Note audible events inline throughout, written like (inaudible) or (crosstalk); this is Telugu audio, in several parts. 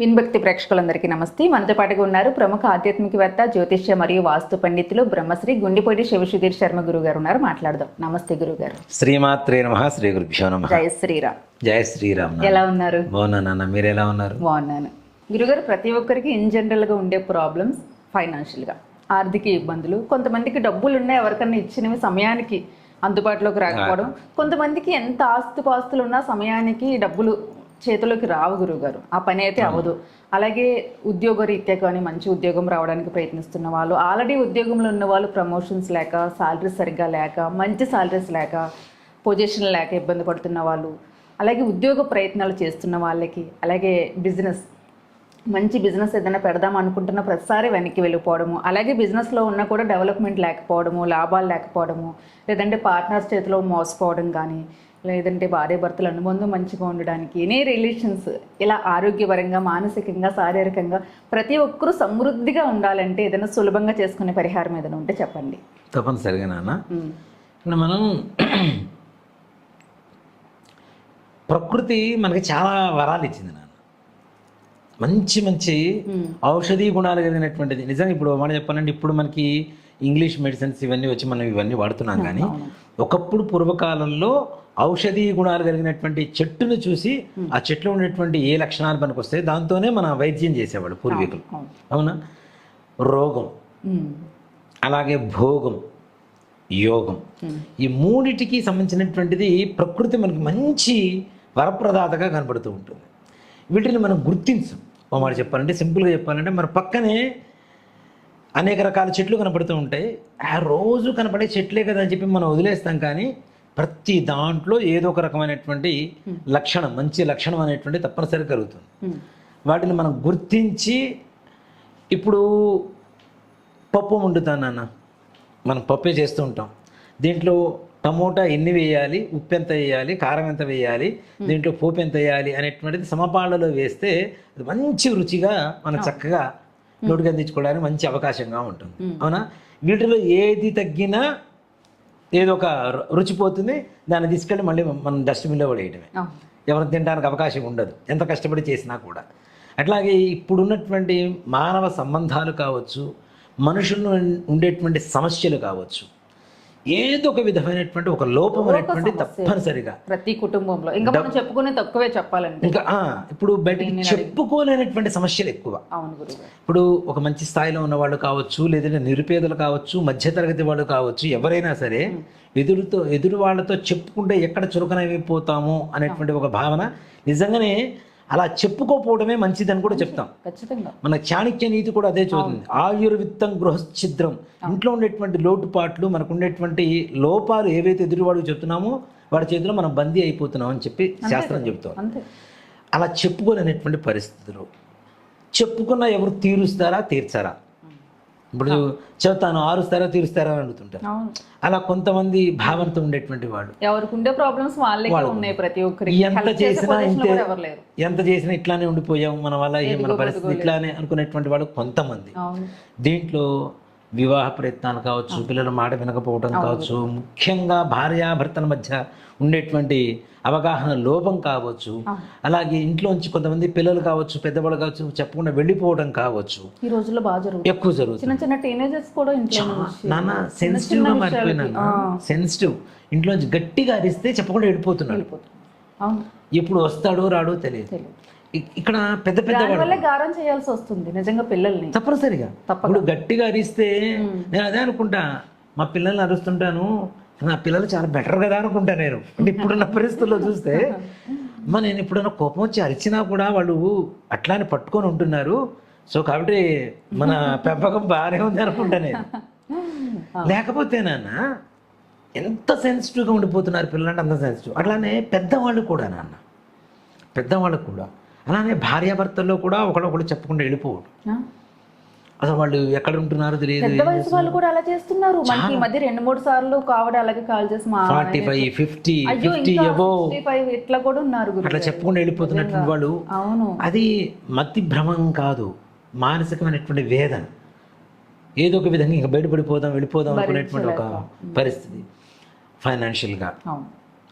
విన్భక్తి ప్రేక్షకులందరికీ నమస్తే. మనతో పాటుగా ఉన్నారు ప్రముఖ ఆధ్యాత్మికవేత్త జ్యోతిష్య మరియు వాస్తు పండితులు బ్రహ్మశ్రీ గుండిపొడి శివసుధీర్ శర్మ గురువు గారు ఉన్నారు. మాట్లాడదాం. నమస్తే గురుగారు. శ్రీమాత్రే నమ. శ్రీ గురుభ్యో నమ. జయ శ్రీరామ్. జయ శ్రీరామ్. ఎలా ఉన్నారు? బాగున్నా నాన్న. మీరు ఎలా ఉన్నారు? బాగున్నాను. గురుగారు ప్రతి ఒక్కరికి ఇన్ జనరల్గా ఉండే ప్రాబ్లమ్స్ ఫైనాన్షియల్గా ఆర్థిక ఇబ్బందులు కొంతమందికి డబ్బులు ఉన్నాయి ఎవరికన్నా ఇచ్చినవి సమయానికి అందుబాటులోకి రాకపోవడం కొంతమందికి ఎంత ఆస్తి పాస్తులు ఉన్నా సమయానికి డబ్బులు చేతిలోకి రావు గురుగారు ఆ పని అయితే అవ్వదు. అలాగే ఉద్యోగ రీత్యా కానీ మంచి ఉద్యోగం రావడానికి ప్రయత్నిస్తున్న వాళ్ళు ఆల్రెడీ ఉద్యోగంలో ఉన్న వాళ్ళు ప్రమోషన్స్ లేక సాలరీస్ సరిగ్గా లేక మంచి సాలరీస్ లేక పొజిషన్ లేక ఇబ్బంది పడుతున్న వాళ్ళు అలాగే ఉద్యోగ ప్రయత్నాలు చేస్తున్న వాళ్ళకి అలాగే బిజినెస్ మంచి బిజినెస్ ఏదైనా పెడదాం అనుకుంటున్న ప్రతిసారి వెనక్కి వెళ్ళిపోవడము అలాగే బిజినెస్లో ఉన్నా కూడా డెవలప్మెంట్ లేకపోవడము లాభాలు లేకపోవడము లేదంటే పార్ట్నర్స్ చేతిలో మోసపోవడం కానీ లేదంటే భార్య భర్తల అనుబంధం మంచిగా ఉండడానికి ఎనీ రిలేషన్స్ ఇలా ఆరోగ్యపరంగా మానసికంగా శారీరకంగా ప్రతి ఒక్కరూ సమృద్ధిగా ఉండాలంటే ఏదైనా సులభంగా చేసుకునే పరిహారం ఏదైనా ఉంటే చెప్పండి. తప్పనిసరిగా నాన్న. మనం ప్రకృతి మనకి చాలా వరాలు ఇచ్చింది నాన్న. మంచి మంచి. ఔషధీ గుణాలు కలిగినటువంటిది. నిజంగా ఇప్పుడు మాట చెప్పాలంటే ఇప్పుడు మనకి ఇంగ్లీష్ మెడిసిన్స్ ఇవన్నీ వచ్చి మనం ఇవన్నీ వాడుతున్నాం (laughs) కానీ. ఒకప్పుడు పూర్వకాలంలో ఔషధీ గుణాలు కలిగినటువంటి చెట్టును చూసి ఆ చెట్లో ఉన్నటువంటి ఏ లక్షణాలు మనకు వస్తాయి దాంతోనే మన వైద్యం చేసేవాడు పూర్వీకులు అవును. రోగం. అలాగే భోగం యోగం. ఈ మూడిటికి సంబంధించినటువంటిది ప్రకృతి మనకి మంచి వరప్రదాతగా కనబడుతూ ఉంటుంది వీటిని మనం గుర్తించం ఓ మాట చెప్పాలంటే సింపుల్గా చెప్పాలంటే మన పక్కనే అనేక రకాల చెట్లు కనపడుతూ ఉంటాయి. ఆ రోజు కనపడే చెట్లే కదా అని చెప్పి మనం వదిలేస్తాం కానీ ప్రతి దాంట్లో ఏదో ఒక రకమైనటువంటి లక్షణం మంచి లక్షణం అనేటువంటి తప్పనిసరి కలుగుతుంది. వాటిని మనం గుర్తించి ఇప్పుడు పప్పు వండుతాను నాన్న. మనం పప్పే చేస్తూ ఉంటాం. దీంట్లో టమోటా ఎన్ని వేయాలి ఉప్పు ఎంత వేయాలి కారం ఎంత వేయాలి దీంట్లో పోపు ఎంత వేయాలి అనేటువంటిది సమపాళ్ళలో వేస్తే అది మంచి రుచిగా మనం చక్కగా నోటికి అందించుకోవడానికి మంచి అవకాశంగా ఉంటుంది. అవునా? వీటిలో ఏది తగ్గినా ఏదో ఒక రుచి పోతుంది దాన్ని తీసుకెళ్ళి మళ్ళీ మనం డస్ట్బిన్లో పడేయడమే అవును. ఎవరు తినడానికి అవకాశం ఉండదు. ఎంత కష్టపడి చేసినా కూడా. అట్లాగే ఇప్పుడున్నటువంటి మానవ సంబంధాలు కావచ్చు మనుషుల్లో ఉండేటువంటి సమస్యలు కావచ్చు ఏదో ఒక విధమైనటువంటి ఒక లోపం అనేటువంటి తప్పనిసరిగా. ప్రతి కుటుంబంలో. ఇంకా మనం చెప్పుకునే తక్కువే చెప్పాలండి ఇంకా ఇప్పుడు బయటికి చెప్పుకోలేనటువంటి సమస్యలు ఎక్కువ. అవును ఇప్పుడు ఒక మంచి స్థాయిలో ఉన్న వాళ్ళు కావచ్చు లేదంటే నిరుపేదలు కావచ్చు మధ్యతరగతి వాళ్ళు కావచ్చు ఎవరైనా సరే ఎదురుతో ఎదురు వాళ్ళతో చెప్పుకుంటే ఎక్కడ చురుకనైపోతాము అనేటువంటి ఒక భావన నిజంగానే అలా చెప్పుకోపోవడమే మంచిదని కూడా చెప్తాం. ఖచ్చితంగా. మన చాణక్య నీతి కూడా అదే చూస్తుంది. ఆయుర్విత్తం గృహఛిద్రం ఇంట్లో ఉండేటువంటి లోటుపాట్లు మనకు ఉండేటువంటి లోపాలు ఏవైతే ఎదురువాడికి చెప్తున్నామో వాడి చేతిలో మనం బందీ అయిపోతున్నాం అని చెప్పి శాస్త్రం చెప్తాం అలా చెప్పుకోలేనటువంటి పరిస్థితులు. చెప్పుకున్న ఎవరు తీరుస్తారా తీర్చారా? ఇప్పుడు చెప్తాను ఆరుస్తారా తీరుస్తారా అని అడుగుతుంటారు. అలా కొంతమంది భావనతో ఉండేటువంటి వాళ్ళు. ఎవరికి ఉండే ప్రాబ్లమ్స్ ఉన్నాయి ప్రతి ఒక్కరికి. ఎంత చేసినా ఇంతే ఎంత చేసినా ఇట్లానే ఉండిపోయాం మన వల్ల మన పరిస్థితి ఇట్లానే అనుకునేటువంటి వాళ్ళు కొంతమంది. దీంట్లో వివాహ ప్రయత్నాలు కావచ్చు పిల్లల మాట వినకపోవడం కావచ్చు ముఖ్యంగా భార్యాభర్తల మధ్య ఉండేటువంటి అవగాహన లోపం కావచ్చు. అలాగే ఇంట్లోంచి కొంతమంది పిల్లలు కావచ్చు పెద్దవాళ్ళు కావచ్చు చెప్పకుండా వెళ్ళిపోవడం కావచ్చు. ఈ రోజుల్లో బాగా జరుగుతుంది. ఎక్కువ జరుగుతుంది. చిన్న చిన్న టీనేజర్స్ కూడా ఇంట్లో నాన్న సెన్సిటివ్గా సెన్సిటివ్ ఇంట్లోంచి గట్టిగా అరిస్తే చెప్పకుండా వెళ్ళిపోతున్నాడు. ఎప్పుడు వస్తాడో రాడో తెలియదు. ఇక్కడ పెద్ద పెద్ద గారం చేయాల్సి వస్తుంది నిజంగా పిల్లల్ని. తప్పనిసరిగా. ఇప్పుడు గట్టిగా అరిస్తే నేను అదే అనుకుంటా మా పిల్లల్ని అరుస్తుంటాను నా పిల్లలు చాలా బెటర్ కదా అనుకుంటా నేను. అంటే ఇప్పుడున్న పరిస్థితుల్లో చూస్తే అమ్మా నేను ఎప్పుడైనా కోపం వచ్చి అరిచినా కూడా వాళ్ళు అట్లానే పట్టుకొని ఉంటున్నారు. సో కాబట్టి మన (laughs) పెంపకం బాగానే ఉంది అనుకుంటా నేను. లేకపోతే నాన్న ఎంత సెన్సిటివ్గా ఉండిపోతున్నారు పిల్లలు అంటే అంత సెన్సిటివ్ అట్లానే పెద్దవాళ్ళు కూడా నాన్న. పెద్దవాళ్ళు కూడా. అలానే భార్యాభర్తల్లో కూడా ఒకడొకడు చెప్పకుండా వెళ్ళిపోవడం? అసలు వాళ్ళు ఎక్కడ ఉంటున్నారో తెలియదు వాళ్ళు కూడా అలా చేస్తున్నారు. మనకి మధ్య రెండు మూడు సార్లు కావడ అలాగే కాల్ చేసి ఫార్టీ ఫైవ్ ఫిఫ్టీ ఫిఫ్టీ 65 ఇట్లా కూడా ఉన్నారు అట్లా చెప్పకుండా వెళ్ళిపోతున్నటువంటి వాళ్ళు. అవును. అది మతి భ్రమం కాదు. మానసికమైనటువంటి వేదన. ఏదో ఒక విధంగా ఇంకా బయటపడిపోదాం వెళ్ళిపోదాం అనుకునేటువంటి ఒక పరిస్థితి. ఫైనాన్షియల్గా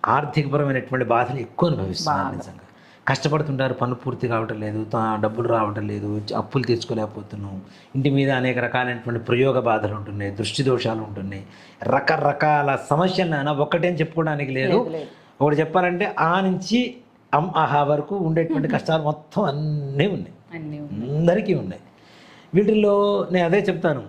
ఆర్థికపరమైనటువంటి బాధలు ఎక్కువ అనుభవిస్తున్నారు నిజంగా. కష్టపడుతుంటారు పనులు పూర్తి కావటం లేదు తా- డబ్బులు రావటం లేదు అప్పులు తీర్చుకోలేకపోతున్నాం. ఇంటి మీద అనేక రకాలైనటువంటి ప్రయోగ బాధలు ఉంటున్నాయి దృష్టి దోషాలు ఉంటున్నాయి. రకరకాల సమస్యలు నాన్న ఒక్కటేం చెప్పుకోవడానికి లేదు. ఒకటి చెప్పాలంటే ఆ నుంచి అమ్ ఆహా వరకు ఉండేటువంటి కష్టాలు మొత్తం అన్నీ ఉన్నాయి. అన్నీ అందరికీ ఉన్నాయి. వీటిల్లో నేను అదే చెప్తాను.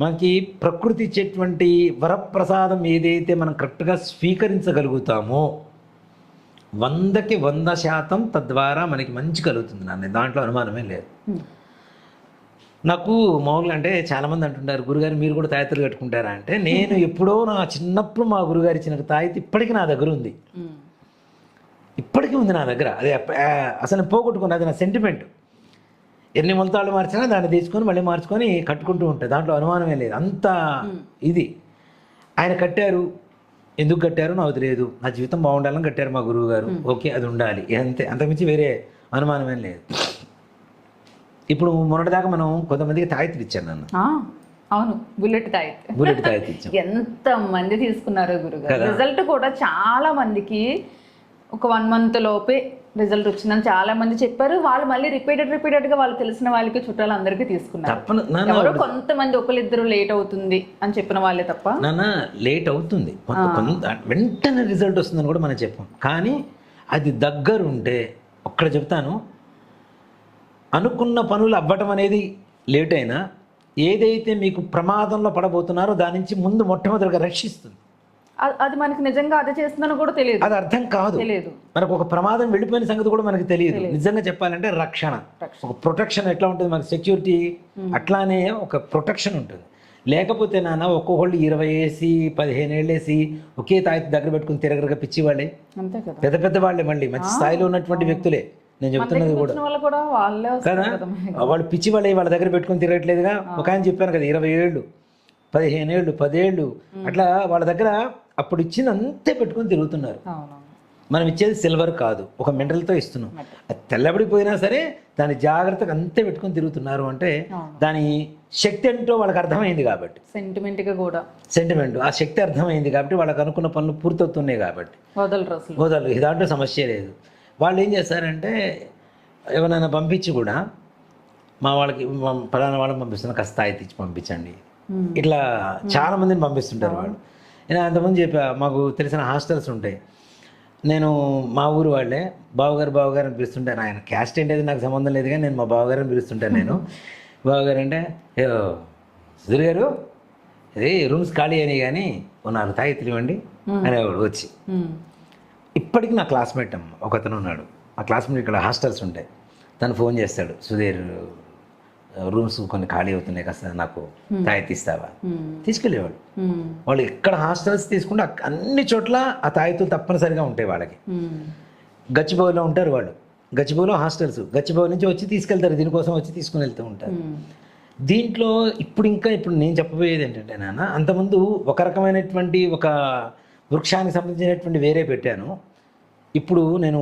మనకి ప్రకృతి ఇచ్చేటువంటి వరప్రసాదం ఏదైతే మనం కరెక్ట్గా స్వీకరించగలుగుతామో వందకి వంద శాతం తద్వారా మనకి మంచి కలుగుతుంది నాన్న. దాంట్లో అనుమానమే లేదు. నాకు మామూలుగా అంటే చాలామంది అంటుంటారు గురుగారు మీరు కూడా తాయెత్తులు కట్టుకుంటారా? అంటే నేను (laughs) ఎప్పుడో నా చిన్నప్పుడు మా గురుగారు ఇచ్చిన తాయెత్తు ఇప్పటికీ నా దగ్గర ఉంది. ఇప్పటికీ ఉంది నా దగ్గర. అదే అసలు నేను పోగొట్టుకున్నది నా సెంటిమెంట్ ఎన్ని మొలతాళ్ళు మార్చినా దాన్ని తీసుకొని మళ్ళీ మార్చుకొని కట్టుకుంటూ ఉంటాయి దాంట్లో అనుమానమే లేదు. అంత ఇది. ఆయన కట్టారు. ఎందుకు కట్టారో నాకు తెలియదు. నా జీవితం బాగుండాలని కట్టారు మా గురువు గారు ఓకే అది ఉండాలి. అంతే. అంతకుమించి వేరే అనుమానమేం లేదు. ఇప్పుడు మొన్నటిదాకా మనం కొంతమందికి తాయెత్తులు ఇచ్చాను నన్ను. అవును. బుల్లెట్ తాయిత్ బుల్లెట్ ఇచ్చాం. (laughs) ఎంత మంది తీసుకున్నారో గురుగారు? రిజల్ట్ కూడా చాలా మందికి ఒక వన్ మంత్ లోపే రిజల్ట్ వచ్చిందని చాలా మంది చెప్పారు. వాళ్ళు మళ్ళీ రిపీటెడ్ రిపీటెడ్గా వాళ్ళు తెలిసిన వాళ్ళకి చుట్టాలు అందరికీ తీసుకున్నారు. ఎవరో కొంతమంది ఒకరిద్దరు లేట్ అవుతుంది అని చెప్పిన వాళ్ళే తప్ప. నాన్న లేట్ అవుతుంది. వెంటనే రిజల్ట్ వస్తుందని కూడా మనం చెప్పాం. కానీ అది దగ్గరుంటే ఒక్కడ చెప్తాను. అనుకున్న పనులు అవ్వటం అనేది లేట్ అయినా ఏదైతే మీకు ప్రమాదంలో పడబోతున్నారో దాని నుంచి ముందు మొట్టమొదటిగా రక్షిస్తుంది. అది మనకి నిజంగా అదే చేస్తుందని కూడా తెలియదు. అది అర్థం కాదు. తెలియదు. మనకు ఒక ప్రమాదం వెళ్ళిపోయిన సంగతి కూడా మనకి తెలియదు. నిజంగా చెప్పాలంటే రక్షణ. ఒక ప్రొటెక్షన్ ఎట్లా ఉంటుంది? మనకి సెక్యూరిటీ అట్లానే ఒక ప్రొటెక్షన్ ఉంటుంది. లేకపోతే నాన్న ఒక్కొక్కళ్ళు ఇరవై వేసి పదిహేను ఏళ్ళు వేసి ఒకే తాయి దగ్గర పెట్టుకుని తిరగరగా పిచ్చి వాళ్ళే పెద్ద పెద్ద వాళ్ళే మళ్ళీ. మంచి స్థాయిలో ఉన్నటువంటి వ్యక్తులే. నేను చెప్తున్నది కూడా. కదా వాళ్ళు పిచ్చి వాళ్ళే వాళ్ళ దగ్గర పెట్టుకుని తిరగట్లేదుగా? ఒక ఆయన చెప్పాను కదా ఇరవై ఏళ్ళు పదిహేను ఏళ్ళు పదేళ్ళు. అట్లా వాళ్ళ దగ్గర అప్పుడు ఇచ్చింది అంతే పెట్టుకుని తిరుగుతున్నారు. మనం ఇచ్చేది సిల్వర్ కాదు ఒక మినరల్తో ఇస్తున్నాం. అది తెల్లబడిపోయినా సరే దాని జాగ్రత్తగా అంతే పెట్టుకొని తిరుగుతున్నారు అంటే. దాని శక్తి ఏంటో వాళ్ళకి అర్థమైంది కాబట్టి. సెంటిమెంట్గా కూడా. సెంటిమెంట్ ఆ శక్తి అర్థమైంది కాబట్టి వాళ్ళకి అనుకున్న పనులు పూర్తవుతున్నాయి కాబట్టి. వదలరు అసలు. వదలు ఇది దాంట్లో సమస్య లేదు. వాళ్ళు ఏం చేస్తారంటే ఎవరైనా పంపించి కూడా మా వాళ్ళకి పలానా వాళ్ళని పంపిస్తున్నా కాస్త తెచ్చి పంపించండి. ఇట్లా చాలా మందిని పంపిస్తుంటారు వాళ్ళు. నేను అంతమంది చెప్పా మాకు తెలిసిన హాస్టల్స్ ఉంటాయి. నేను మా ఊరు వాళ్ళే బావగారు బావగారు అని పిలుస్తుంటాను ఆయన క్యాస్ట్ ఏంటి నాకు సంబంధం లేదు కానీ నేను మా బావగారిని పిలుస్తుంటాను నేను. బావగారు అంటే "ఏ, సుధీర్ గారు ఇది రూమ్స్ ఖాళీ అయినాయి కానీ ఓ నాలుగు తాయితులు ఇవ్వండి అనేవాడు వచ్చి. ఇప్పటికి నా క్లాస్మేట్ అమ్మ ఒకతను ఉన్నాడు. ఆ క్లాస్మేట్ ఇక్కడ హాస్టల్స్ ఉంటాయి. తను ఫోన్ చేస్తాడు సుధీర్ రూమ్స్ కొన్ని ఖాళీ అవుతున్నాయి కాస్త నాకు తాయెత్తిస్తావా ఉమ్. తీసుకెళ్ళేవాడు ఉమ్. వాళ్ళు ఎక్కడ హాస్టల్స్ తీసుకుంటే అన్ని చోట్ల ఆ తాయెత్తులు తప్పనిసరిగా ఉంటాయి వాళ్ళకి ఉమ్. గచ్చిబౌలిలో ఉంటారు వాళ్ళు గచ్చిబౌలిలో హాస్టల్స్ గచ్చిబౌలి నుంచి వచ్చి తీసుకెళ్తారు దీనికోసం వచ్చి తీసుకుని వెళ్తూ ఉంటారు. దీంట్లో ఇప్పుడు ఇంకా ఇప్పుడు నేను చెప్పబోయేది ఏంటంటే నాన్న అంతకుముందు ఒక రకమైనటువంటి ఒక వృక్షానికి సంబంధించినటువంటి వేరే పెట్టాను ఇప్పుడు నేను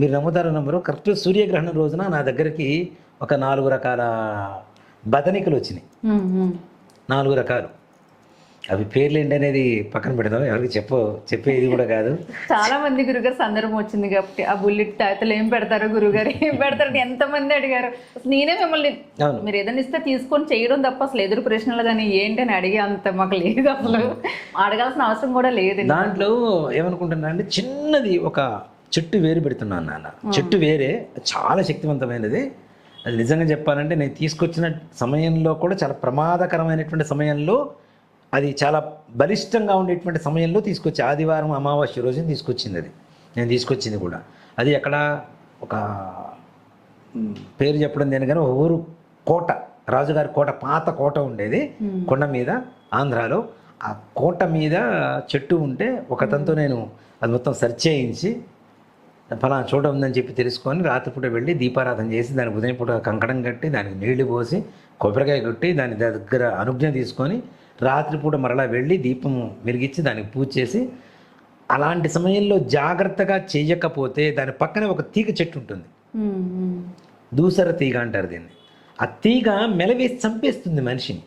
మీరు నమ్ముతారో నమ్మరు కరెక్ట్ సూర్యగ్రహణం రోజున నా దగ్గరికి ఒక నాలుగు రకాల బదనికలు వచ్చినాయి. నాలుగు రకాలు. అవి పేర్లు ఏంటి అనేది పక్కన పెడదాం ఎవరికి చెప్పు చెప్పేది కూడా కాదు. చాలా మంది గురుగారు సందర్భం వచ్చింది కాబట్టి ఆ బుల్లెట్ తాతలు ఏం పెడతారు గురుగారు ఏం పెడతారు అని ఎంత మంది అడిగారు నేనే మిమ్మల్ని మీరు ఏదైనా ఇస్తే తీసుకొని చేయడం తప్ప అసలు ఎదురు ప్రశ్నలు కానీ ఏంటి అని అడిగే అంత మాకు లేదు అసలు. అడగాల్సిన అవసరం కూడా లేదు దాంట్లో ఏమనుకుంటున్నా అంటే చిన్నది ఒక చెట్టు వేరు పెడుతున్నాను నాన్న. చెట్టు వేరే చాలా శక్తివంతమైనది. అది నిజంగా చెప్పాలంటే నేను తీసుకొచ్చిన సమయంలో కూడా చాలా ప్రమాదకరమైనటువంటి సమయంలో అది చాలా బలిష్టంగా ఉండేటువంటి సమయంలో తీసుకొచ్చి ఆదివారం అమావాస్య రోజున తీసుకొచ్చింది అది. నేను తీసుకొచ్చింది కూడా. అది ఎక్కడ ఒక పేరు చెప్పడం దేని కానీ ఒక ఊరు కోట రాజుగారి కోట పాత కోట ఉండేది. కొండ మీద ఆంధ్రాలో. ఆ కోట మీద చెట్టు ఉంటే ఒకతనితో నేను అది మొత్తం సెర్చ్ చేయించి ఫలానా చోట ఉందని చెప్పి తెలుసుకొని రాత్రిపూట వెళ్ళి దీపారాధన చేసి దానికి ఉదయం పూట కంకణం కట్టి దానికి నీళ్ళు పోసి కొబ్బరికాయ కొట్టి దాని దగ్గర అనుజ్ఞ తీసుకొని రాత్రిపూట మరలా వెళ్ళి దీపం వెలిగించి దానికి పూజ చేసి అలాంటి సమయంలో జాగ్రత్తగా చేయకపోతే దాని పక్కనే ఒక తీగ చెట్టు ఉంటుంది. దూసర తీగ అంటారు దీన్ని. ఆ తీగ మెలవేసి చంపేస్తుంది మనిషిని.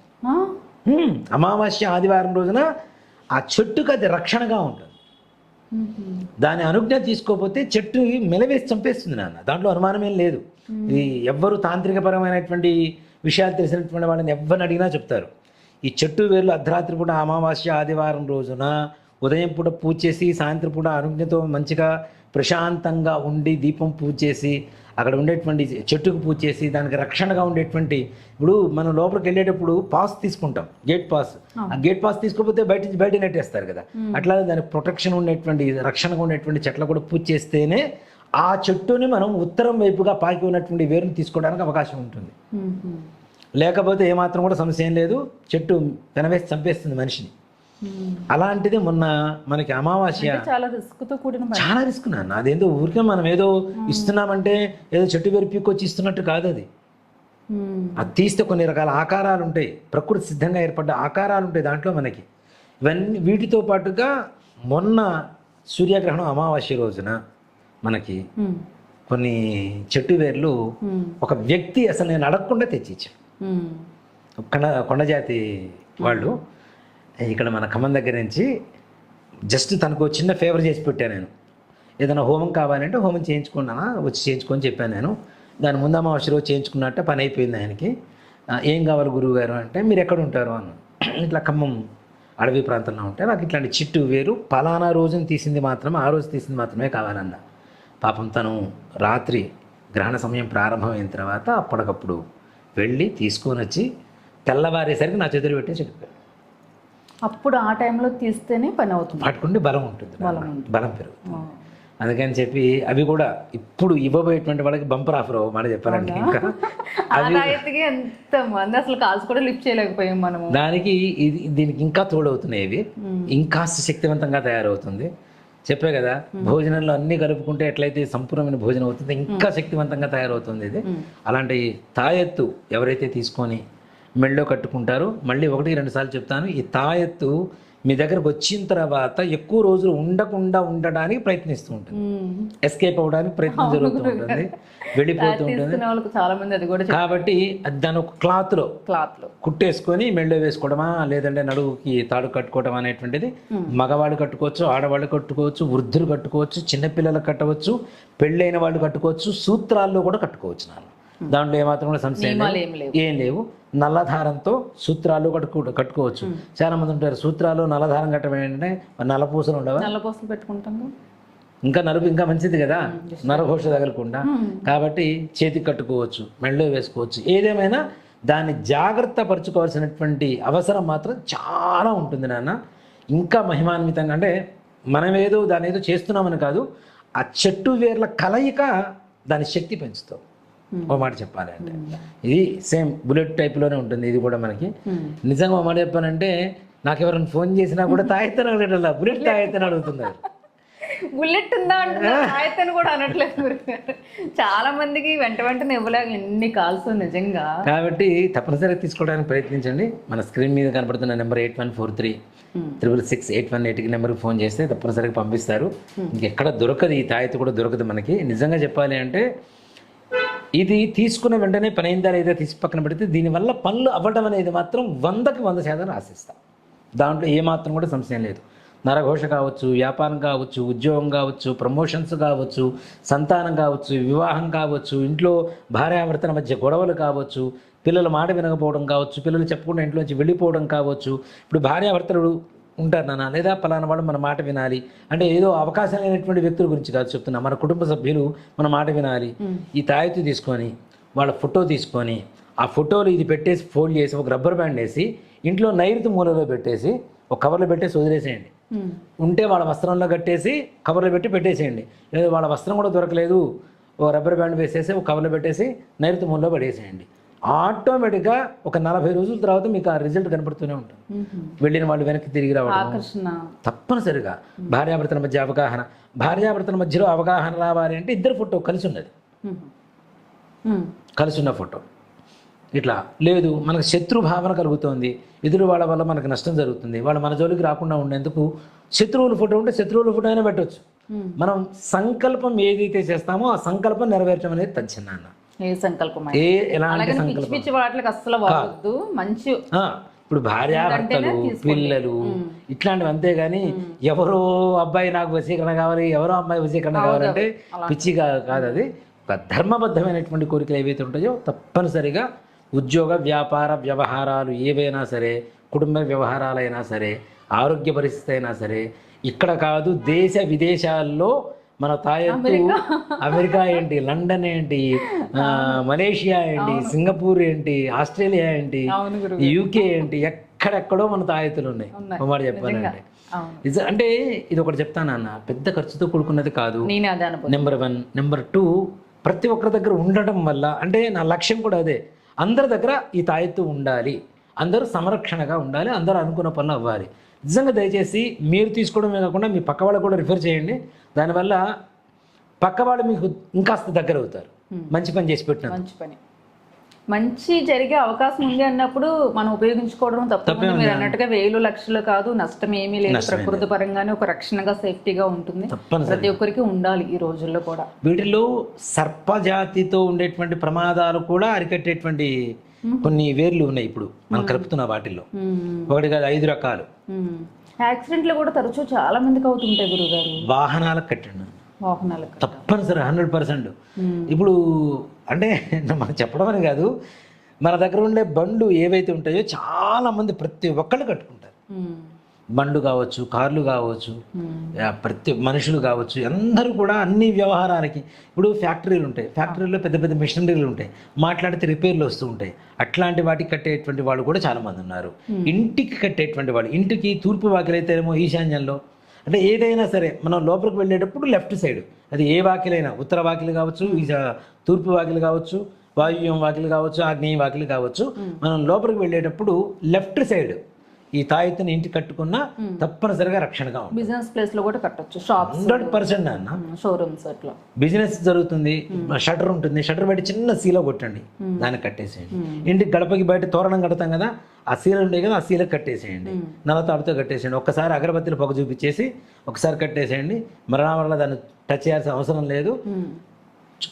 అమావాస్య ఆదివారం రోజున ఆ చెట్టుకు అది రక్షణగా ఉంటుంది. దాని అనుజ్ఞ తీసుకోకపోతే చెట్టు మెలవేసి చంపేస్తుంది నాన్న. దాంట్లో అనుమానం ఏం లేదు. ఇది ఎవ్వరు తాంత్రికపరమైనటువంటి విషయాలు తెలిసినటువంటి వాళ్ళని ఎవరిని అడిగినా చెప్తారు. ఈ చెట్టు వేర్లు అర్ధరాత్రి పూట అమావాస్య ఆదివారం రోజున ఉదయం పూట పూజ చేసి సాయంత్రం పూట అనుజ్ఞతో మంచిగా ప్రశాంతంగా ఉండి దీపం పూజ చేసి అక్కడ ఉండేటువంటి చెట్టుకు పూజ చేసి దానికి రక్షణగా ఉండేటువంటి ఇప్పుడు మనం లోపలికి వెళ్ళేటప్పుడు పాస్ తీసుకుంటాం గేట్ పాస్. ఆ గేట్ పాస్ తీసుకోకపోతే బయట నుంచి బయట నెట్టేస్తారు కదా. అట్లాగే దానికి ప్రొటెక్షన్ ఉండేటువంటి రక్షణగా ఉండేటువంటి చెట్లు కూడా పూజ చేస్తేనే ఆ చెట్టుని మనం ఉత్తరం వైపుగా పాకి ఉన్నటువంటి వేరుని తీసుకోవడానికి అవకాశం ఉంటుంది. లేకపోతే ఏమాత్రం కూడా సమస్య ఏం లేదు. చెట్టు పెనవేసి చంపేస్తుంది మనిషిని. అలాంటిది మొన్న మనకి అమావాస్య చాలా కూడిన చాలా రిస్క్ నాన్న అదేందో ఊరికే మనం ఏదో ఇస్తున్నామంటే ఏదో చెట్టు వేరు పీక్కొచ్చి ఇస్తున్నట్టు కాదు అది. అది తీస్తే కొన్ని రకాల ఆకారాలు ఉంటాయి ప్రకృతి సిద్ధంగా ఏర్పడ్డ ఆకారాలు ఉంటాయి దాంట్లో మనకి ఇవన్నీ వీటితో పాటుగా మొన్న సూర్యగ్రహణం అమావాస్య రోజున మనకి. కొన్ని చెట్టు వేర్లు. ఒక వ్యక్తి అసలు నేను అడగకుండా తెచ్చిచ్చాను. కొండ కొండజాతి వాళ్ళు ఇక్కడ మన ఖమ్మం దగ్గర నుంచి జస్ట్ తనకు ఒక చిన్న ఫేవర్ చేసి పెట్టాను నేను. ఏదైనా హోమం కావాలంటే హోమం చేయించుకున్నానా? వచ్చి చేయించుకొని చెప్పాను నేను. దాని ముందు అమావాస్య రోజు చేయించుకున్నట్టే పని అయిపోయింది ఆయనకి. ఏం కావాలి గురువు గారు అంటే మీరు ఎక్కడ ఉంటారు? అన్న. ఇట్లా ఖమ్మం అడవి ప్రాంతంలో ఉంటే నాకు ఇట్లాంటి చిట్టు వేరు. పలానా రోజున తీసింది మాత్రమే ఆ రోజు తీసింది మాత్రమే కావాలన్న. పాపం తను రాత్రి గ్రహణ సమయం ప్రారంభమైన తర్వాత అప్పటికప్పుడు వెళ్ళి తీసుకొని వచ్చి తెల్లవారేసరికి నా చేతులు పెట్టి చెప్పారు అప్పుడు ఆ టైంలో తీస్తేనే పని అవుతుంది. పట్టుకుంటే బలం ఉంటుంది బలం బలం పెరుగుతుంది. అందుకని చెప్పి అవి కూడా ఇప్పుడు ఇవ్వబోయేటువంటి వాళ్ళకి బంపర్ ఆఫర్ మాట చెప్పాలంటే ఇంకా. ఎంత మంది అసలు కాల్స్ కూడా లిఫ్ట్ చేయలేకపోయాం మనము. దానికి ఇది దీనికి ఇంకా తోడవుతున్నాయి ఇవి. ఇంకా శక్తివంతంగా తయారవుతుంది. చెప్పే కదా భోజనంలో అన్ని కలుపుకుంటే ఎట్లయితే సంపూర్ణమైన భోజనం అవుతుంది ఇంకా శక్తివంతంగా తయారవుతుంది ఇది. అలాంటి తాయెత్తు ఎవరైతే తీసుకొని మెళ్ళో కట్టుకుంటారో. మళ్ళీ ఒకటి రెండు సార్లు చెప్తాను ఈ తాయెత్తు మీ దగ్గరకు వచ్చిన తర్వాత ఎక్కువ రోజులు ఉండకుండా ఉండడానికి ప్రయత్నిస్తూ ఉంటుంది. ఎస్కేప్ అవ్వడానికి ప్రయత్నం జరుగుతూ ఉంటుంది. వెళ్ళిపోతూ ఉంటుంది. చాలా మంది అది కూడా కాబట్టి దాని ఒక క్లాత్లో క్లాత్లో. కుట్టేసుకొని మెళ్ళో వేసుకోవడమా లేదంటే నడువుకి తాడు కట్టుకోవడం అనేటువంటిది మగవాళ్ళు కట్టుకోవచ్చు ఆడవాళ్ళు కట్టుకోవచ్చు వృద్ధులు కట్టుకోవచ్చు చిన్నపిల్లలు కట్టవచ్చు పెళ్ళైన వాళ్ళు కట్టుకోవచ్చు సూత్రాల్లో కూడా కట్టుకోవచ్చు నాన్న. దాంట్లో ఏమాత్రం కూడా సంశయం. ఏం లేవు. నల్లధారంతో సూత్రాలు కట్టుకో కట్టుకోవచ్చు. చాలా మంది ఉంటారు. సూత్రాలు నల్లధారం కట్టడం ఏంటంటే నల్ల పూసలు ఉండవా? నల్ల పూసలు పెట్టుకుంటాం కదా. ఇంకా నలుపు ఇంకా మంచిది కదా. నరఘోష తగలకుండా. కాబట్టి చేతికి కట్టుకోవచ్చు మెళ్ళో వేసుకోవచ్చు. ఏదేమైనా దాన్ని జాగ్రత్త పరచుకోవాల్సినటువంటి అవసరం మాత్రం చాలా ఉంటుంది నాన్న. ఇంకా మహిమాన్వితంగా అంటే మనమేదో దాని ఏదో చేస్తున్నామని కాదు ఆ చెట్టు వేర్ల కలయిక దాని శక్తి పెంచుతాం ఓ మాట చెప్పాలి అంటే ఇది సేమ్ బుల్లెట్ టైప్లోనే ఉంటుంది ఇది కూడా మనకి. మ్మ్. నిజంగా ఓ మాట చెప్పానంటే నాకు ఎవరైనా ఫోన్ చేసినా కూడా తాయెత్తని అడగట్లా బుల్లెట్ తాయెత్తని అడుగుతున్నారు. బుల్లెట్ ఉందా అంటున్నారు ఆయతను కూడా అనట్లేదు. చాలా మందికి వెంట వెంటనే ఇవ్వలేక ఎన్ని కాల్స్ నిజంగా. కాబట్టి తప్పనిసరిగా తీసుకోవడానికి ప్రయత్నించండి. మన స్క్రీన్ మీద కనపడుతున్న number eight one four three. Triple six eight one ఎయిట్కి నెంబర్కి ఫోన్ చేస్తే తప్పనిసరిగా పంపిస్తారు. ఇంకెక్కడ దొరకదు ఈ తాయెత్తు కూడా దొరకదు మనకి. నిజంగా చెప్పాలి అంటే ఇది తీసుకున్న వెంటనే పని అయిందా లేదా తీసి పక్కన పెడితే దీనివల్ల పనులు అవ్వడం అనేది మాత్రం వందకి వంద శాతం ఆశిస్తాం దాంట్లో ఏమాత్రం కూడా సంశయం లేదు. నరఘోష కావచ్చు వ్యాపారం కావచ్చు ఉద్యోగం కావచ్చు ప్రమోషన్స్ కావచ్చు సంతానం కావచ్చు వివాహం కావచ్చు ఇంట్లో భార్యాభర్తల మధ్య గొడవలు కావచ్చు పిల్లల మాట వినకపోవడం కావచ్చు పిల్లలు చెప్పకుండా ఇంట్లోంచి వెళ్ళిపోవడం కావచ్చు. ఇప్పుడు భార్యాభర్తలు ఉంటారు నాన్న. లేదా పలానా వాడు మన మాట వినాలి. అంటే ఏదో అవకాశం లేనటువంటి వ్యక్తుల గురించి కాదు చెప్తున్నా. మన కుటుంబ సభ్యులు మన మాట వినాలి. ఈ తాయెత్తు తీసుకొని వాళ్ళ ఫోటో తీసుకొని ఆ ఫోటోలు ఇది పెట్టేసి ఫోల్డ్ చేసి ఒక రబ్బర్ బ్యాండ్ వేసి ఇంట్లో నైరుతి మూలలో పెట్టేసి ఒక కవర్లో పెట్టేసి వదిలేసేయండి. ఉంటే వాళ్ళ వస్త్రంలో కట్టేసి కవర్లో పెట్టి పెట్టేసేయండి. లేదు వాళ్ళ వస్త్రం కూడా దొరకలేదు. ఓ రబ్బర్ బ్యాండ్ వేసేసి ఒక కవర్లో పెట్టేసి నైరుతి మూలలో పడేసేయండి. ఆటోమేటిక్గా ఒక నలభై రోజుల తర్వాత మీకు ఆ రిజల్ట్ కనపడుతూనే ఉంటుంది. వెళ్ళిన వాళ్ళు వెనక్కి తిరిగి రావడం తప్పనిసరిగా. భార్యాభర్తల మధ్య అవగాహన. భార్యాభర్తల మధ్యలో అవగాహన రావాలి అంటే ఇద్దరు ఫోటో కలిసి ఉన్నది. కలిసి ఉన్న ఫోటో. ఇట్లా లేదు మనకు శత్రు భావన కలుగుతోంది. ఎదురు వాళ్ళ వల్ల మనకు నష్టం జరుగుతుంది. వాళ్ళు మన జోలికి రాకుండా ఉండేందుకు శత్రువుల ఫోటో ఉంటే శత్రువుల ఫోటో అయినా పెట్టవచ్చు. మనం సంకల్పం ఏదైతే చేస్తామో ఆ సంకల్పం నెరవేర్చడం అనేది తచ్చినాన్న ఏ సంకల్పం ఏ ఎలాంటి అలాగే పిచ్చి సంకల్పం? పిచ్చి వాటికి అస్సలు వాడద్దు మంచి ఇప్పుడు భార్యాభర్తలు పిల్లలు ఇట్లాంటివి అంతేగాని ఎవరో అబ్బాయి నాకు వశీకరణ కావాలి ఎవరో అమ్మాయి వశీకరణ కావాలంటే పిచ్చి కాదు కాదు అది. ఒక ధర్మబద్ధమైనటువంటి కోరికలు ఏవైతే ఉంటాయో తప్పనిసరిగా ఉద్యోగ వ్యాపార వ్యవహారాలు ఏవైనా సరే కుటుంబ వ్యవహారాలైనా సరే ఆరోగ్య పరిస్థితి అయినా సరే ఇక్కడ కాదు దేశ విదేశాల్లో మన తాయెత్తు అమెరికా. ఏంటి లండన్ ఏంటి మలేషియా ఏంటి సింగపూర్ ఏంటి ఆస్ట్రేలియా ఏంటి యూకే ఏంటి ఎక్కడెక్కడో మన తాయెత్తులు ఉన్నాయి. మాట చెప్పాలంటే. అంటే ఇది ఒకటి చెప్తానన్న పెద్ద ఖర్చుతో కూడుకున్నది కాదు. నెంబర్ వన్ నెంబర్ టూ ప్రతి ఒక్కరి దగ్గర ఉండటం వల్ల అంటే నా లక్ష్యం కూడా అదే అందరి దగ్గర ఈ తాయెత్తు ఉండాలి. అందరూ సంరక్షణగా ఉండాలి అందరూ అనుకున్న పనులు అవ్వాలి. నిజంగా దయచేసి మీరు తీసుకోవడమే కాకుండా మీ పక్క వాళ్ళకు కూడా రిఫర్ చేయండి. దానివల్ల పక్క వాళ్ళు మీకు ఇంకాస్త దగ్గర అవుతారు. మంచి పని చేసి పెట్టినందుకు. మంచి పని. మంచి జరిగే అవకాశం ఉంది అన్నప్పుడు మనం ఉపయోగించుకోవడం తప్పకుండా మీరు అన్నట్టుగా వేలు లక్షలు కాదు నష్టం ఏమీ లేదు. ప్రకృతి పరంగానే ఒక రక్షణగా సేఫ్టీగా ఉంటుంది. ప్రతి ఒక్కరికి ఉండాలి ఈ రోజుల్లో కూడా. వీటిలో సర్పజాతితో ఉండేటువంటి ప్రమాదాలు కూడా అరికట్టేటువంటి కొన్ని వేర్లు ఉన్నాయి ఇప్పుడు. మనం కలుపుతున్న వాటిల్లో. ఒకటి కాదు ఐదు రకాలు. యాక్సిడెంట్లు కూడా తరచూ చాలా మందికి అవుతుంటాయి గురుగారు. వాహనాలకు కట్టండి. వాహనాలకు తప్పనిసరి హండ్రెడ్ పర్సెంట్ ఇప్పుడు అంటే (laughs) మనం చెప్పడం అని కాదు మన దగ్గర ఉండే బండ్లు ఏవైతే ఉంటాయో చాలా మంది ప్రతి ఒక్కళ్ళు కట్టుకుంటారు. బండ్లు కావచ్చు కార్లు కావచ్చు. ఆ, ప్రతి మనుషులు కావచ్చు అందరూ కూడా అన్ని వ్యవహారాలకి ఇప్పుడు ఫ్యాక్టరీలు ఉంటాయి. ఫ్యాక్టరీలో పెద్ద పెద్ద మిషనరీలు ఉంటాయి. మాట్లాడితే రిపేర్లు వస్తూ ఉంటాయి. అట్లాంటి వాటికి కట్టేటువంటి వాళ్ళు కూడా చాలా మంది ఉన్నారు ఇంటికి కట్టేటువంటి వాళ్ళు ఇంటికి తూర్పు వాకిలైతేనేమో ఈశాన్యంలో అంటే ఏదైనా సరే మనం లోపలికి వెళ్ళేటప్పుడు లెఫ్ట్ సైడ్ అది ఏ వాకిలైనా ఉత్తర వాకిలి కావచ్చు ఈశా- తూర్పు వాకిలి కావచ్చు వాయువ్యం వాకిలి కావచ్చు ఆగ్నేయ వాకిలి కావచ్చు మనం లోపలికి వెళ్ళేటప్పుడు లెఫ్ట్ సైడ్ ఈ తాయెత్తుని ఇంటికి కట్టుకున్నా తప్పనిసరిగా రక్షణగా ఉంటుంది. బిజినెస్ ప్లేస్లో కూడా కట్టొచ్చు. షాప్స్ హండ్రెడ్ పర్సెంట్ అన్న షోరూమ్స్ అట్లా. బిజినెస్ జరుగుతుంది. షటర్ ఉంటుంది. షటర్ బయట చిన్న సీల కొట్టండి. దానికి కట్టేసేయండి. ఇంటికి గడపకి బయట తోరణం కడతాం కదా ఆ సీల ఉంటాయి కదా ఆ సీలకు కట్టేసేయండి. నల్లతాడుతో కట్టేసేయండి. ఒక్కసారి అగరబత్తిని పొగ చూపించేసి ఒకసారి కట్టేసేయండి. మరణ మరణ దాన్ని టచ్ చేయాల్సిన అవసరం లేదు.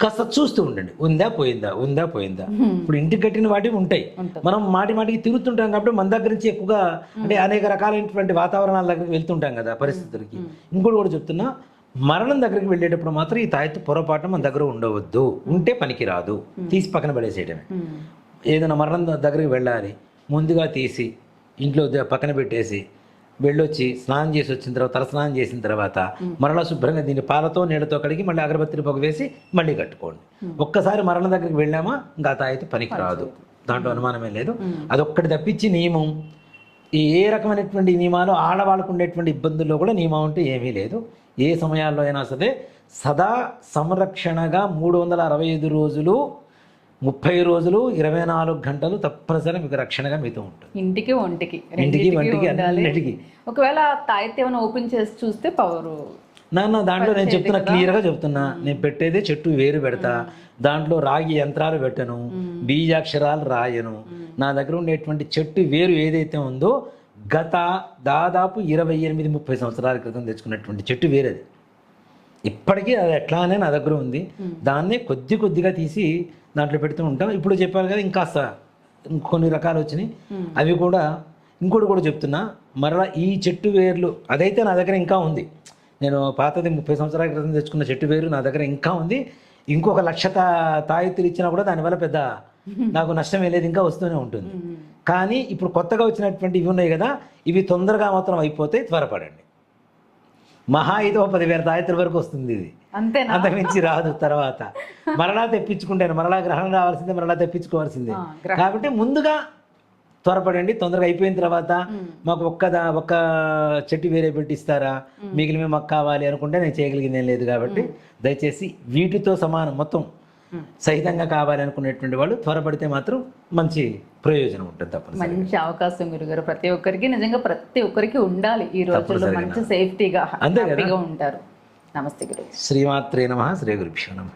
కాస్త చూస్తూ ఉండండి. ఉందా పోయిందా ఉందా పోయిందా? ఇప్పుడు ఇంటికి కట్టిన వాటివి ఉంటాయి. మనం మాటి మాటికి తిరుగుతుంటాం కాబట్టి మన దగ్గర నుంచి ఎక్కువగా అంటే అనేక రకాలైనటువంటి వాతావరణాల దగ్గరికి వెళ్తుంటాం కదా పరిస్థితులకి. ఇంకోటి కూడా చెప్తున్నా మరణం దగ్గరికి వెళ్ళేటప్పుడు మాత్రం ఈ తాయెత్తు పొరపాటు మన దగ్గర ఉండవద్దు. ఉంటే పనికి రాదు. తీసి పక్కన పడేసేయడమే ఏదైనా మరణం దగ్గరికి వెళ్ళాలి ముందుగా తీసి ఇంట్లో పక్కన పెట్టేసి వెళ్ళొచ్చి స్నానం చేసి వచ్చిన తర్వాత తలస్నానం చేసిన తర్వాత మరలా శుభ్రంగా దీన్ని పాలతో నీళ్ళతో కడిగి మళ్ళీ అగరబత్తిని పొగ వేసి మళ్ళీ కట్టుకోండి. ఒక్కసారి మరణం దగ్గరికి వెళ్ళామా? ఇంకా తాయితే పనికి రాదు. దాంట్లో అనుమానమే లేదు. అదొక్కటి తప్పించి నియమం. ఈ ఏ రకమైనటువంటి నియమాలు ఆడవాళ్ళకు ఉండేటువంటి ఇబ్బందుల్లో కూడా నియమం అంటే ఏమీ లేదు. ఏ సమయాల్లో అయినా సరే సదా సంరక్షణగా మూడు వందల అరవై ఐదు రోజులు ముప్పై రోజులు ఇరవై నాలుగు గంటలు తప్పనిసరి మీకు రక్షణగా మీతో ఉంటుంది. ఇంటికి ఒంటికి. ఇంటికి వంటికి అన్నిటికీ. ఒకవేళ ఏమైనా ఓపెన్ చేసి చూస్తే పవర్ నాన్న దాంట్లో నేను చెప్తున్నా క్లియర్గా చెప్తున్నా. నేను పెట్టేదే చెట్టు వేరు పెడతా. దాంట్లో రాగి యంత్రాలు పెట్టను. బీజాక్షరాలు రాయను. నా దగ్గర ఉండేటువంటి చెట్టు వేరు ఏదైతే ఉందో గత దాదాపు ఇరవై ఎనిమిది ముప్పై సంవత్సరాల క్రితం తెచ్చుకున్నటువంటి చెట్టు వేరేది. ఇప్పటికీ అది ఎట్లానే నా దగ్గర ఉంది. దాన్నే కొద్ది కొద్దిగా తీసి దాంట్లో పెడుతూ ఉంటాం. ఇప్పుడు చెప్పాను కదా ఇంకాస్త కొన్ని రకాలు వచ్చినాయి. అవి కూడా ఇంకోటి కూడా చెప్తున్నా మరలా ఈ చెట్టు వేర్లు అదైతే నా దగ్గర ఇంకా ఉంది. నేను పాతది ముప్పై సంవత్సరాల క్రితం తెచ్చుకున్న చెట్టు వేరు నా దగ్గర ఇంకా ఉంది. ఇంకొక లక్ష తా- తాయెత్తులు ఇచ్చినా కూడా దానివల్ల పెద్ద నాకు నష్టం లేదు ఇంకా వస్తూనే ఉంటుంది. కానీ ఇప్పుడు కొత్తగా వచ్చినటువంటి ఇవి ఉన్నాయి కదా ఇవి తొందరగా మాత్రం అయిపోతే త్వరపడండి. మహా ఓ పదివేల తాయెత్తుల వరకు వస్తుంది ఇది. అంత మించి రాదు తర్వాత. మరలా తెప్పించుకుంటాను. మరలా గ్రహణం రావాల్సిందే మరలా తెప్పించుకోవాల్సిందే. కాబట్టి ముందుగా త్వరపడండి తొందరగా అయిపోయిన తర్వాత మాకు ఒక్క ఒక్క చెట్టు వేరే పెట్టి ఇస్తారా మిగిలిన మాకు కావాలి అనుకుంటే నేను చేయగలిగింది ఏం లేదు కాబట్టి దయచేసి వీటితో సమానం మొత్తం. సహితంగా కావాలి అనుకునేటువంటి వాళ్ళు త్వరపడితే మాత్రం మంచి ప్రయోజనం ఉంటుంది తప్పనిసరి మంచి అవకాశం గురుగారు. ప్రతి ఒక్కరికి నిజంగా ప్రతి ఒక్కరికి ఉండాలి ఈ రోజుల్లో మంచి సేఫ్టీగా. హ్యాపీగా ఉంటారు. నమస్తే గురు శ్రీమాత్రే నమ శ్రీ గురుభ్యో నమ.